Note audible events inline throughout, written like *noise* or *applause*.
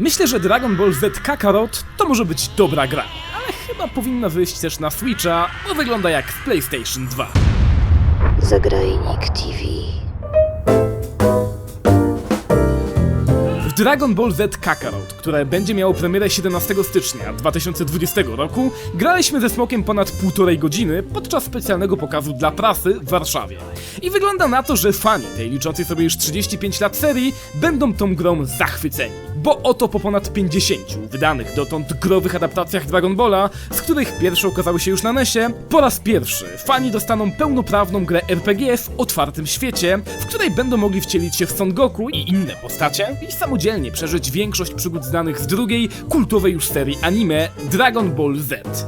Myślę, że Dragon Ball Z Kakarot to może być dobra gra, ale chyba powinna wyjść też na Switcha, bo wygląda jak w PlayStation 2. Zagrajnik TV. Dragon Ball Z Kakarot, które będzie miało premierę 17 stycznia 2020 roku, graliśmy ze Smokiem ponad półtorej godziny podczas specjalnego pokazu dla prasy w Warszawie. I wygląda na to, że fani tej liczącej sobie już 35 lat serii będą tą grą zachwyceni. Bo oto po ponad 50 wydanych dotąd growych adaptacjach Dragon Balla, z których pierwsze ukazały się już na NESie, po raz pierwszy fani dostaną pełnoprawną grę RPG w otwartym świecie, w której będą mogli wcielić się w Son Goku i inne postacie i samodzielnie samodzielnie przeżyć większość przygód znanych z drugiej, kultowej już serii anime Dragon Ball Z.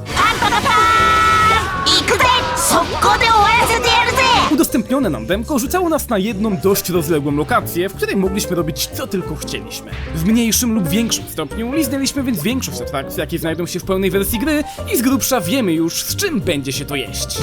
Udostępnione nam demko rzucało nas na jedną dość rozległą lokację, w której mogliśmy robić co tylko chcieliśmy. W mniejszym lub większym stopniu liznęliśmy więc większość atrakcji, jakie znajdą się w pełnej wersji gry i z grubsza wiemy już z czym będzie się to jeść.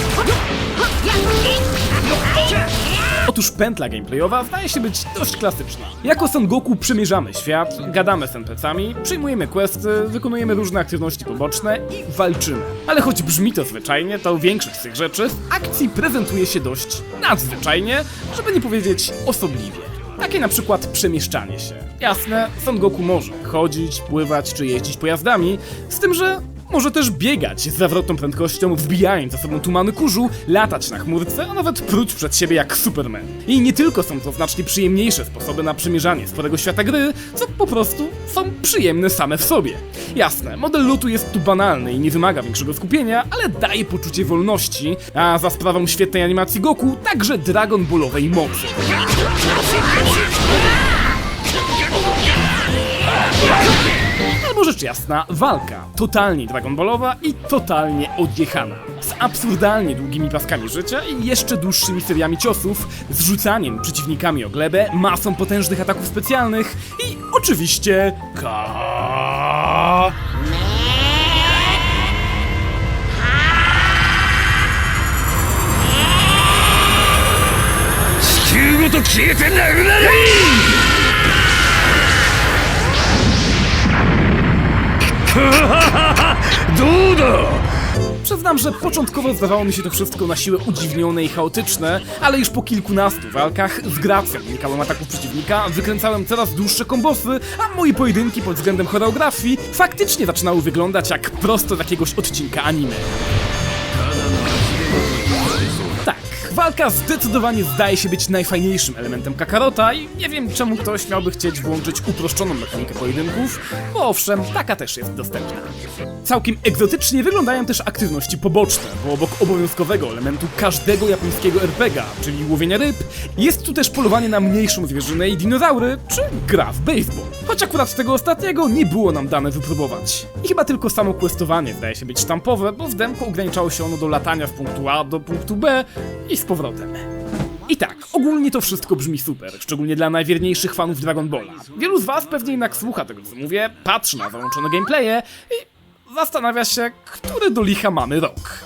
Otóż pętla gameplayowa zdaje się być dość klasyczna. Jako Son Goku przemierzamy świat, gadamy z NPC-ami, przyjmujemy questy, wykonujemy różne aktywności poboczne i walczymy. Ale choć brzmi to zwyczajnie, to większość z tych rzeczy w akcji prezentuje się dość nadzwyczajnie, żeby nie powiedzieć osobliwie. Takie na przykład przemieszczanie się. Jasne, Son Goku może chodzić, pływać czy jeździć pojazdami, z tym, że może też biegać z zawrotną prędkością, wbijając za sobą tumany kurzu, latać na chmurce, a nawet pruć przed siebie jak Superman. I nie tylko są to znacznie przyjemniejsze sposoby na przemierzanie sporego świata gry, co po prostu są przyjemne same w sobie. Jasne, model lutu jest tu banalny i nie wymaga większego skupienia, ale daje poczucie wolności, a za sprawą świetnej animacji Goku także Dragon Ballowej mocy. Albo rzecz jasna, walka. Totalnie Dragon Ballowa i totalnie odjechana. Z absurdalnie długimi paskami życia i jeszcze dłuższymi seriami ciosów, zrzucaniem przeciwnikami o glebę, masą potężnych ataków specjalnych i oczywiście... Ka... 地球ごと消えてなくなれ *laughs* Dudo! Przyznam, że początkowo zdawało mi się to wszystko na siłę udziwnione i chaotyczne, ale już po kilkunastu walkach z gracją unikałem ataków przeciwnika, wykręcałem coraz dłuższe kombosy, a moje pojedynki pod względem choreografii faktycznie zaczynały wyglądać jak prosto z jakiegoś odcinka anime. Walka zdecydowanie zdaje się być najfajniejszym elementem Kakarota i nie wiem czemu ktoś miałby chcieć włączyć uproszczoną mechanikę pojedynków, bo owszem, taka też jest dostępna. Całkiem egzotycznie wyglądają też aktywności poboczne, bo obok obowiązkowego elementu każdego japońskiego RPGa, czyli łowienia ryb, jest tu też polowanie na mniejszą zwierzynę i dinozaury, czy gra w baseball. Choć akurat tego ostatniego nie było nam dane wypróbować. I chyba tylko samo questowanie zdaje się być sztampowe, bo w demku ograniczało się ono do latania z punktu A do punktu B i powrotem. I tak, ogólnie to wszystko brzmi super, szczególnie dla najwierniejszych fanów Dragon Balla. Wielu z was pewnie jednak słucha tego, co mówię, patrzy na załączone gameplaye i zastanawia się, który do licha mamy rok.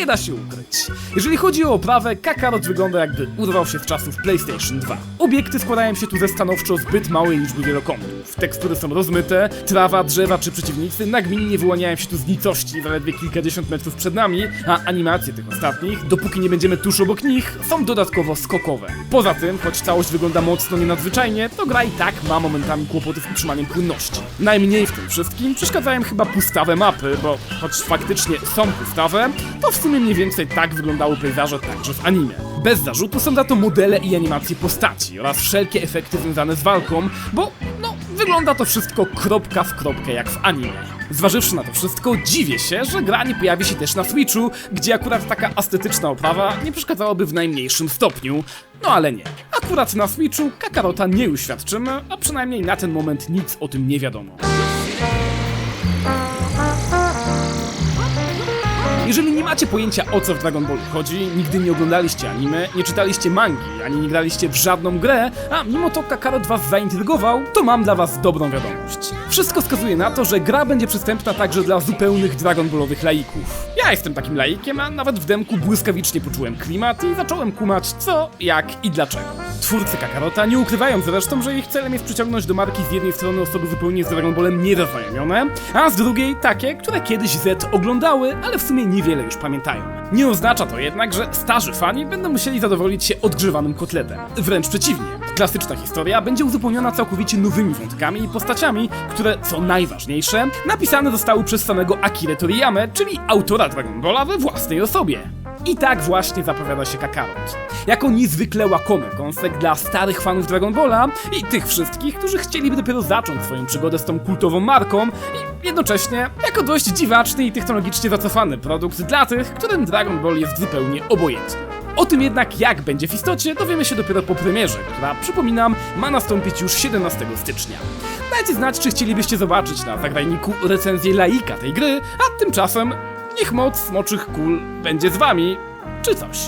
Nie da się ukryć. Jeżeli chodzi o oprawę, Kakarot wygląda jakby urwał się z czasów PlayStation 2. Obiekty składają się tu ze stanowczo zbyt małej liczby wielokątów. Tekstury są rozmyte, trawa, drzewa czy przeciwnicy nagminnie wyłaniają się tu z nicości zaledwie kilkadziesiąt metrów przed nami, a animacje tych ostatnich, dopóki nie będziemy tuż obok nich, są dodatkowo skokowe. Poza tym, choć całość wygląda mocno nienadzwyczajnie, to gra i tak ma momentami kłopoty z utrzymaniem płynności. Najmniej w tym wszystkim przeszkadzają chyba pustawe mapy, bo choć faktycznie są pustawe, to w sumie mniej więcej tak wyglądały pejzaże także w anime. Bez zarzutu są za to modele i animacje postaci oraz wszelkie efekty związane z walką, bo no, wygląda to wszystko kropka w kropkę jak w anime. Zważywszy na to wszystko, dziwię się, że gra nie pojawi się też na Switchu, gdzie akurat taka estetyczna oprawa nie przeszkadzałaby w najmniejszym stopniu. No ale nie. Akurat na Switchu Kakarota nie uświadczymy, a przynajmniej na ten moment nic o tym nie wiadomo. Jeżeli nie macie pojęcia o co w Dragon Ballu chodzi, nigdy nie oglądaliście anime, nie czytaliście mangi, ani nie graliście w żadną grę, a mimo to Kakarot was zaintrygował, to mam dla was dobrą wiadomość. Wszystko wskazuje na to, że gra będzie przystępna także dla zupełnych Dragon Ballowych laików. Ja jestem takim laikiem, a nawet w demku błyskawicznie poczułem klimat i zacząłem kumać co, jak i dlaczego. Twórcy Kakarota, nie ukrywają zresztą, że ich celem jest przyciągnąć do marki z jednej strony osoby zupełnie z Dragon Ballem niezaznajomione, a z drugiej takie, które kiedyś Z oglądały, ale w sumie niewiele już pamiętają. Nie oznacza to jednak, że starzy fani będą musieli zadowolić się odgrzewanym kotletem. Wręcz przeciwnie. Klasyczna historia będzie uzupełniona całkowicie nowymi wątkami i postaciami, które, co najważniejsze, napisane zostały przez samego Akira Toriyamę, czyli autora Dragon Balla we własnej osobie. I tak właśnie zapowiada się Kakarot. Jako niezwykle łakomy kąsek dla starych fanów Dragon Balla i tych wszystkich, którzy chcieliby dopiero zacząć swoją przygodę z tą kultową marką i jednocześnie jako dość dziwaczny i technologicznie zacofany produkt dla tych, którym Dragon Ball jest zupełnie obojętny. O tym jednak, jak będzie w istocie, dowiemy się dopiero po premierze, która, przypominam, ma nastąpić już 17 stycznia. Dajcie znać, czy chcielibyście zobaczyć na zagraniku recenzję laika tej gry, a tymczasem niech moc smoczych kul będzie z wami, czy coś.